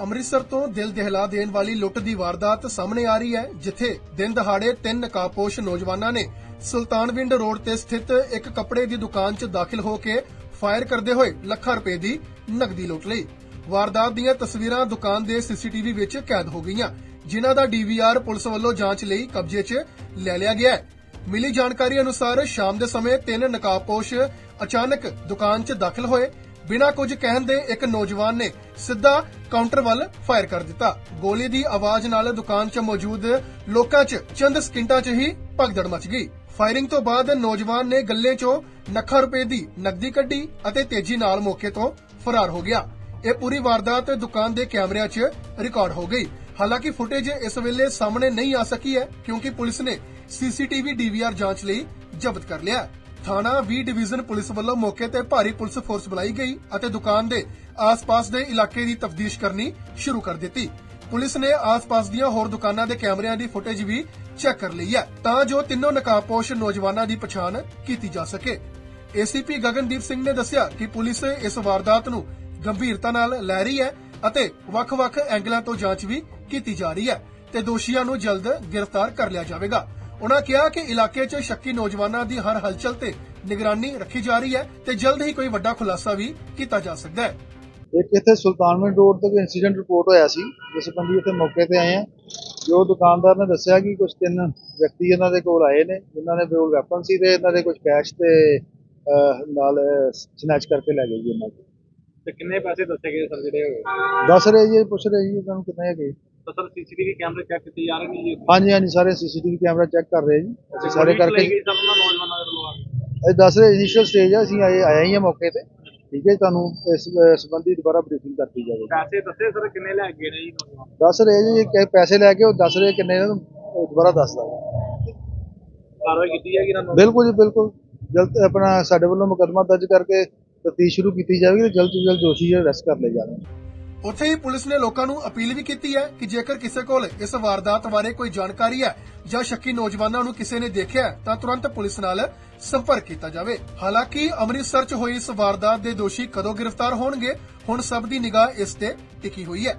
ਅੰਮ੍ਰਿਤਸਰ ਤੋਂ ਦਿਲ ਦਹਿਲਾ ਦੇਣ ਵਾਲੀ ਲੁੱਟ ਦੀ ਵਾਰਦਾਤ ਸਾਹਮਣੇ ਆ ਰਹੀ ਹੈ, ਜਿੱਥੇ ਦਿਨ ਦਹਾੜੇ ਤਿੰਨ ਨਕਾਬਪੋਸ਼ ਨੌਜਵਾਨਾਂ ਨੇ ਸੁਲਤਾਨਵਿੰਡ ਰੋਡ ਤੇ ਸਥਿਤ ਇੱਕ ਕੱਪੜੇ ਦੀ ਦੁਕਾਨ 'ਚ ਦਾਖਲ ਹੋ ਕੇ ਫਾਇਰ ਕਰਦੇ ਹੋਏ ਲੱਖਾਂ ਰੁਪਏ ਦੀ ਨਕਦੀ ਲੁੱਟ ਲਈ। ਵਾਰਦਾਤ ਦੀਆਂ ਤਸਵੀਰਾਂ ਦੁਕਾਨ ਦੇ ਸੀਸੀਟੀਵੀ ਵਿੱਚ ਕੈਦ ਹੋ ਗਈਆਂ, ਜਿਨ੍ਹਾਂ ਦਾ ਡੀਵੀਆਰ ਪੁਲਿਸ ਵੱਲੋਂ ਜਾਂਚ ਲਈ ਕਬਜ਼ੇ 'ਚ ਲੈ ਲਿਆ ਗਿਆ ਹੈ। ਮਿਲੀ ਜਾਣਕਾਰੀ ਅਨੁਸਾਰ ਸ਼ਾਮ ਦੇ ਸਮੇਂ ਤਿੰਨ ਨਕਾਬਪੋਸ਼ ਅਚਾਨਕ ਦੁਕਾਨ 'ਚ ਦਾਖਲ ਹੋਏ ਬਿਨਾਂ ਕੁਝ ਕਹਿਣ ਦੇ ਇੱਕ ਨੌਜਵਾਨ ਨੇ ਸਿੱਧਾ ਕਾਊਂਟਰ ਵੱਲ ਫਾਇਰ ਕਰ ਦਿੱਤਾ। ਗੋਲੀ ਦੀ ਆਵਾਜ਼ ਨਾਲ ਦੁਕਾਨ 'ਚ ਮੌਜੂਦ ਲੋਕਾਂ 'ਚ ਚੰਦ ਸਕਿੰਟਾਂ 'ਚ ਹੀ ਭਗਦੜ ਮਚ ਗਈ। ਫਾਇਰਿੰਗ ਤੋਂ ਬਾਅਦ ਨੌਜਵਾਨ ਨੇ ਗੱਲੇ 'ਚੋਂ ਲੱਖਾਂ ਰੁਪਏ ਦੀ ਨਕਦੀ ਕੱਢੀ ਅਤੇ ਤੇਜ਼ੀ ਨਾਲ ਮੌਕੇ ਤੋਂ ਫਰਾਰ ਹੋ ਗਿਆ। ਇਹ ਪੂਰੀ ਵਾਰਦਾਤ ਦੁਕਾਨ ਦੇ ਕੈਮਰਿਆਂ 'ਚ ਰਿਕਾਰਡ ਹੋ ਗਈ। ਹਾਲਾਂਕਿ ਫੁਟੇਜ ਇਸ ਵੇਲੇ ਸਾਹਮਣੇ ਨਹੀਂ ਆ ਸਕੀ ਹੈ ਕਿਉਂਕਿ ਪੁਲਿਸ ਨੇ ਸੀਸੀਟੀਵੀ ਡੀਵੀਆਰ ਜਾਂਚ ਲਈ ਜ਼ਬਤ ਕਰ ਲਿਆ ਥਾਣਾ ਵੀ ਡਿਵੀਜ਼ਨ ਪੁਲਿਸ ਵੱਲੋਂ ਮੌਕੇ ਤੇ ਭਾਰੀ ਪੁਲਿਸ ਫੋਰਸ ਬੁਲਾਈ ਗਈ ਅਤੇ ਦੁਕਾਨ ਦੇ ਆਸ-ਪਾਸ ਦੇ ਇਲਾਕੇ ਦੀ ਤਫਤੀਸ਼ ਕਰਨੀ ਸ਼ੁਰੂ ਕਰ ਦਿੱਤੀ। ਪੁਲਿਸ ਨੇ ਆਸ-ਪਾਸ ਦੀਆਂ ਹੋਰ ਦੁਕਾਨਾਂ ਦੇ ਕੈਮਰਿਆਂ ਦੀ ਫੁਟੇਜ ਵੀ ਚੈੱਕ ਕਰ ਲਈ ਹੈ, ਤਾਂ ਜੋ ਤਿੰਨੋਂ ਨਕਾਬਪੋਸ਼ ਨੌਜਵਾਨਾਂ ਦੀ ਪਛਾਣ ਕੀਤੀ ਜਾ ਸਕੇ। ਏਸੀਪੀ ਗਗਨਦੀਪ ਸਿੰਘ ਨੇ ਦੱਸਿਆ ਕਿ ਪੁਲਿਸ ਇਸ ਵਾਰਦਾਤ ਨੂੰ ਗੰਭੀਰਤਾ ਨਾਲ ਲੈ ਰਹੀ ਹੈ ਅਤੇ ਵੱਖ-ਵੱਖ ਐਂਗਲਾਂ ਤੋਂ ਜਾਂਚ ਵੀ ਕੀਤੀ ਜਾ ਰਹੀ ਹੈ ਤੇ ਦੋਸ਼ੀਆਂ ਨੂੰ ਜਲਦ ਗ੍ਰਿਫਤਾਰ ਕਰ ਲਿਆ ਜਾਵੇਗਾ। ਉਹਨਾਂ ਕਿਹਾ ਕਿ ਇਲਾਕੇ 'ਚ ਸ਼ੱਕੀ ਨੌਜਵਾਨਾਂ ਦੀ ਹਰ ਹਲਚਲ ਤੇ ਨਿਗਰਾਨੀ ਰੱਖੀ ਜਾ ਰਹੀ ਹੈ ਤੇ ਜਲਦ ਹੀ ਕੋਈ ਵੱਡਾ ਖੁਲਾਸਾ ਵੀ ਕੀਤਾ ਜਾ ਸਕਦਾ ਹੈ। ਇੱਕ ਇੱਥੇ ਸੁਲਤਾਨਵਿੰਡ ਰੋਡ ਤੇ ਇਨਸੀਡੈਂਟ ਰਿਪੋਰਟ ਹੋਇਆ ਸੀ ਜਿਸ ਸੰਬੰਧੀ ਇੱਥੇ ਮੌਕੇ ਤੇ ਆਏ ਆ ਜੋ ਦੁਕਾਨਦਾਰ ਨੇ ਦੱਸਿਆ ਕਿ ਕੁਝ ਤਿੰਨ ਵਿਅਕਤੀ ਇਹਨਾਂ ਦੇ ਕੋਲ ਆਏ ਨੇ ਜਿਨ੍ਹਾਂ ਨੇ ਕੋਲ ਵੈਪਨ ਸੀ ਤੇ ਇਹਨਾਂ ਦੇ ਕੁਝ ਕੈਸ਼ ਤੇ ਨਾਲ ਸਨੈਚ ਕਰਕੇ ਲੈ ਗਏ ਜੀ ਇਹਨਾਂ ਕੋਲ ਤੇ ਕਿੰਨੇ ਪੈਸੇ ਦੱਸੇ ਗਏ ਸਰ ਜਿਹੜੇ ਹੋਏ? ਦੱਸ ਰਹੇ ਜੀ ਪੁੱਛ ਰਹੇ ਜੀ ਇਹਨਾਂ ਨੂੰ ਕਿੰਨੇ ਹੈਗੇ? ਤਾਂ ਸਰ ਸੀਸੀਟੀਵੀ ਕੈਮਰੇ ਚੈੱਕ ਕੀਤੇ ਜਾ ਰਹੇ ਨੇ ਜੀ? ਹਾਂਜੀ ਹਾਂਜੀ ਸਾਰੇ ਸੀਸੀਟੀਵੀ ਕੈਮਰਾ ਚੈੱਕ ਕਰ ਰਹੇ ਜੀ। ਅਸੀਂ ਸਾਰੇ ਕਰਕੇ ਨੌਜਵਾਨਾਂ ਦੇ ਕੇ ਇਹ ਦੱਸ ਰਹੇ ਇਨੀਸ਼ੀਅਲ ਸਟੇਜ ਆ ਅਸੀਂ ਆਏ ਆਏ ਹੀ ਆ ਮੌਕੇ ਤੇ। ਠੀਕ ਹੈ ਤੁਹਾਨੂੰ ਇਸ ਸੰਬੰਧੀ ਦੁਬਾਰਾ ਬਰੀਫਿੰਗ ਕਰਤੀ ਜਾਵੇਗੀ ਪੈਸੇ ਦੱਸੇ ਸਰ ਕਿੰਨੇ ਲੈ ਗਏ ਨੇ ਜੀ ਨੌਜਵਾਨ? ਦੱਸ ਰਹੇ ਜੀ ਕਿ ਪੈਸੇ ਲੈ ਕੇ ਉਹ ਦੱਸ ਰਹੇ ਕਿੰਨੇ ਨੂੰ ਦੁਬਾਰਾ ਦੱਸ ਦਾਂਗੇ। ਕਾਰਵਾਈ ਕੀਤੀ ਜਾਏਗੀ ਨੂੰ? ਬਿਲਕੁਲ ਜੀ ਬਿਲਕੁਲ। ਜਲਦ ਆਪਣਾ ਸਾਡੇ ਵੱਲੋਂ ਮੁਕੱਦਮਾ ਦਰਜ ਕਰਕੇ ਤਫਤੀਸ਼ ਸ਼ੁਰੂ ਕੀਤੀ ਜਾਵੇਗੀ ਤੇ ਜਲਦ ਤੋਂ ਜਲਦ ਦੋਸ਼ੀ ਅਰੈਸਟ ਕਰ ਲਏ ਜਾਣਗੇ ਉੱਥੇ ਹੀ ਪੁਲਿਸ ਨੇ ਲੋਕਾਂ ਨੂੰ ਅਪੀਲ ਵੀ ਕੀਤੀ ਹੈ ਕਿ ਜੇਕਰ ਕਿਸੇ ਕੋਲ ਇਸ ਵਾਰਦਾਤ ਬਾਰੇ ਕੋਈ ਜਾਣਕਾਰੀ ਹੈ ਜਾਂ ਸ਼ੱਕੀ ਨੌਜਵਾਨਾਂ ਨੂੰ ਕਿਸੇ ਨੇ ਦੇਖਿਆ ਤਾਂ ਤੁਰੰਤ ਪੁਲਿਸ ਨਾਲ ਸੰਪਰਕ ਕੀਤਾ ਜਾਵੇ। ਹਾਲਾਂਕਿ ਅੰਮ੍ਰਿਤਸਰ 'ਚ ਹੋਈ ਇਸ ਵਾਰਦਾਤ ਦੇ ਦੋਸ਼ੀ ਕਦੋਂ ਗ੍ਰਿਫਤਾਰ ਹੋਣਗੇ, ਹੁਣ ਸਭ ਦੀ ਨਿਗਾਹ ਇਸ ਤੇ ਟਿਕੀ ਹੋਈ ਹੈ।